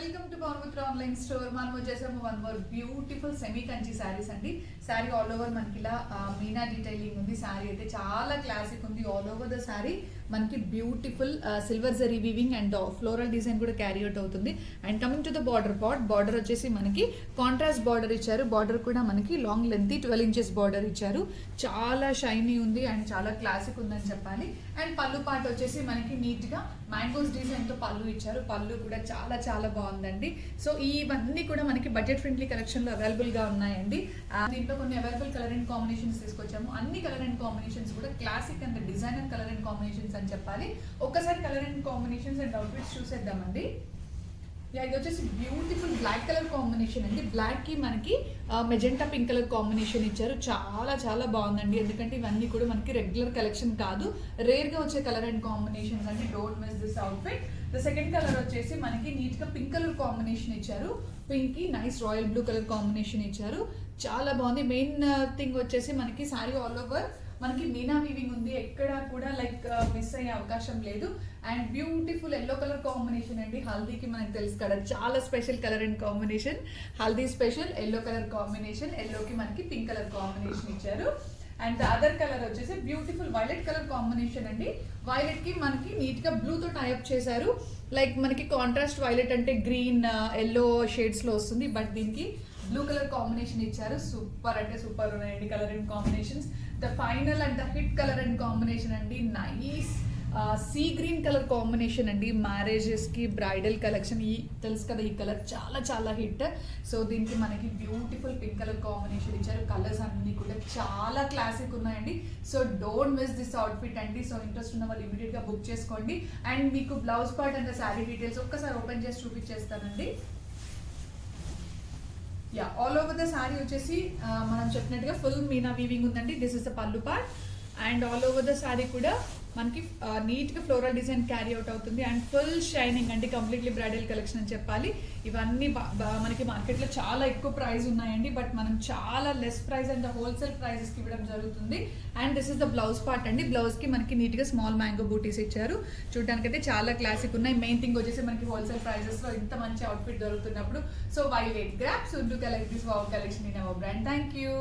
Welcome to Pavanputra online store. మనం వచ్చేసాము one more beautiful semi Kanchi saris అండి. Sari all over మనకి ఇలా మీనా డీటైలింగ్ ఉంది. శారీ అయితే చాలా క్లాసిక్ ఉంది. ఆల్ ఓవర్ ద శారీ మనకి beautiful silver zari weaving and floral design కూడా క్యారీ అవుట్ అవుతుంది. And coming to the border pot border వచ్చేసి మనకి కాంట్రాస్ట్ బార్డర్ ఇచ్చారు. బార్డర్ కూడా మనకి long length twelve inches border ఇచ్చారు. చాలా షైనీ ఉంది అండ్ చాలా క్లాసిక్ ఉందని చెప్పాలి. అండ్ పళ్ళు పాట వచ్చేసి మనకి నీట్గా మ్యాంగోస్ డిజైన్తో పళ్ళు ఇచ్చారు. పళ్ళు కూడా చాలా చాలా బాగుందండి. సో ఇవన్నీ కూడా మనకి బడ్జెట్ ఫ్రెండ్లీ కలెక్షన్లో అవైలబుల్గా అవైలబుల్గా ఉన్నాయండి. దీంట్లో కొన్ని అవైలబుల్ కలర్ అండ్ కాంబినేషన్స్ తీసుకొచ్చాము. అన్ని కలర్ అండ్ కాంబినేషన్స్ కూడా classic and designer colour and combinations అని చెప్పాలి. ఒక్కసారి colour and combinations and outfits చూసేద్దామండి. యా, ఇది వచ్చేసి బ్యూటిఫుల్ బ్లాక్ కలర్ కాంబినేషన్ అండి. బ్లాక్కి మనకి మెజెంటా పింక్ కలర్ కాంబినేషన్ ఇచ్చారు. చాలా చాలా బాగుందండి. ఎందుకంటే ఇవన్నీ కూడా మనకి రెగ్యులర్ కలెక్షన్ కాదు. రేర్గా వచ్చే కలర్ అండ్ కాంబినేషన్స్ అండి. Don't miss this outfit the second colour వచ్చేసి మనకి నీట్గా పింక్ కలర్ కాంబినేషన్ ఇచ్చారు. Pink nice royal blue colour combination ఇచ్చారు. చాలా బాగుంది. మెయిన్ థింగ్ uh, వచ్చేసి మనకి సారీ ఆల్ ఓవర్ మనకి మీనా వీవింగ్ ఉంది. ఎక్కడ కూడా లైక్ మిస్ uh, అయ్యే అవకాశం లేదు. And beautiful yellow colour combination అండి. హల్దీకి మనకి తెలుసు కదా చాలా special colour and combination Haldi special yellow colour combination ఎల్లోకి మనకి పింక్ కలర్ కాంబినేషన్ ఇచ్చారు. అండ్ అదర్ కలర్ వచ్చేసి బ్యూటిఫుల్ వైలెట్ కలర్ కాంబినేషన్ అండి. వైలెట్కి మనకి నీట్గా బ్లూ తో టైప్ చేశారు. లైక్ మనకి కాంట్రాస్ట్ వైలెట్ అంటే గ్రీన్ ఎల్లో షేడ్స్లో వస్తుంది. బట్ దీనికి బ్లూ కలర్ కాంబినేషన్ ఇచ్చారు. సూపర్ అంటే సూపర్ ఉన్నాయండి colour and combinations the final and the hit colour and. Combination అండి nice sea green colour combination అండి. మ్యారేజెస్కి బ్రైడల్ కలెక్షన్ ఈ తెలుసు కదా ఈ కలర్ చాలా చాలా హిట్ సో దీనికి మనకి బ్యూటిఫుల్ పింక్ కలర్ కాంబినేషన్ ఇచ్చారు. కలర్స్ అన్ని కూడా చాలా క్లాసిక్ ఉన్నాయండి. So don't miss this outfit అండి. సో ఇంట్రెస్ట్ ఉన్న వాళ్ళు ఇమీడియట్గా బుక్ చేసుకోండి. అండ్ మీకు blouse part and sari details ఒక్కసారి ఓపెన్ చేసి చూపించేస్తానండి. Yeah all over the sari వచ్చేసి మనం చెప్పినట్టుగా ఫుల్ మీనా వీవింగ్ ఉందండి. This is the pallu part and all over the sari కూడా మనకి నీట్గా ఫ్లోరల్ డిజైన్ క్యారీ అవుట్ అవుతుంది. అండ్ ఫుల్ షైనింగ్ అంటే కంప్లీట్లీ బ్రైడల్ కలెక్షన్ అని చెప్పాలి. ఇవన్నీ మనకి మార్కెట్లో చాలా ఎక్కువ ప్రైస్ ఉన్నాయండి. బట్ మనం చాలా లెస్ ప్రైస్ అండ్ హోల్సేల్ ప్రైజెస్కి ఇవ్వడం జరుగుతుంది. And this is the blouse part అండి. బ్లౌజ్కి మనకి నీట్గా స్మాల్ మ్యాంగో బూటీస్ ఇచ్చారు. చూడడానికి అయితే చాలా క్లాసిక్ ఉన్నాయి. మెయిన్ థింగ్ వచ్చేసి మనకి హోల్సేల్ ప్రైజెస్లో ఇంత మంచి outfit దొరుకుతున్నప్పుడు. So why wait grab so to collect this wow collection in our brand thank you